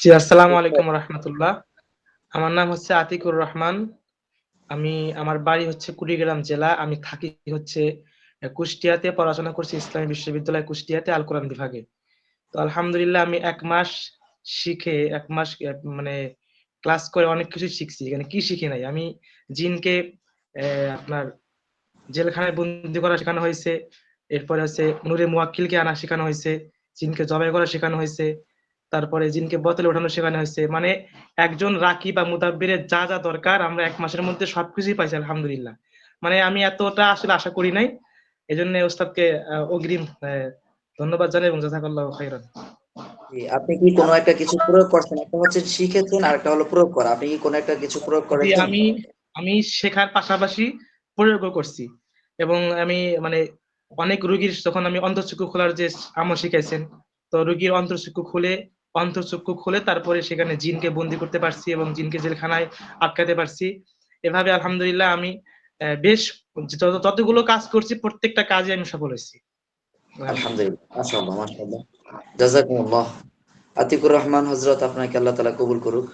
জি, আসসালামু আলাইকুম রহমতুল্লাহ। আমার নাম হচ্ছে আতিকুর রহমান। আমি আমার বাড়ি হচ্ছে কুড়িগ্রাম জেলা। আমি থাকি হচ্ছে কুষ্টিয়াতে পড়াশোনা করছি ইসলামী বিশ্ববিদ্যালয় কুষ্টিয়াতে আল কোরআন বিভাগে। তো আলহামদুলিল্লাহ আমি এক মাস শিখে ১ মাস মানে ক্লাস করে অনেক কিছু শিখছি। এখানে কি শিখি নাই? আমি জিনকে আপনার জেলখানায় বন্দি করা শেখানো হয়েছে এরপরে হচ্ছে নুরে মুওয়াক্কিলকে আনা শেখানো হয়েছে জিনকে জবাই করা শেখানো হইছে। তারপরে জিনকে বোতলে ওঠানো শেখানো হইছে। মানে একজন রাকি বা মুদাব্বিরের যা, যা দরকার আমরা এক মাসের মধ্যে সবকিছুই পাইছি আলহামদুলিল্লাহ। মানে আমি এতটা আসলে আশা করি নাই। এজন্য ওস্তাদকে অগ্রিম ধন্যবাদ জানাই এবং জাযাকাল্লাহু খাইরান। আপনি কি কোন একটা কিছু প্রয়োগ করছেন? একটা হচ্ছে শিখেছেন আরেকটা হলো প্রয়োগ করা। আপনি কি কোন একটা কিছু প্রয়োগ করেছেন? আমি আমি শেখার পাশাপাশি প্রয়োগও করছি। এবং আমি মানে অনেক রোগীর যখন আমি অন্তঃচক্ষু খোলার যে আমল শিখাইছেন, তো রোগীর অন্তঃচক্ষু খুলে অন্তঃচক্ষু খুলে তারপরে সেখানে জিনকে বন্দি করতে পারছি এবং জিনকে জেলখানায় আটকাতে পারছি। এভাবে আলহামদুলিল্লাহ আমি বেশ যত যতগুলো কাজ করছি, প্রত্যেকটা কাজে আমি সফল হয়েছি আলহামদুলিল্লাহ। আতিকুর রহমান হজরত আপনাকে আল্লাহ তালা কবুল করুক।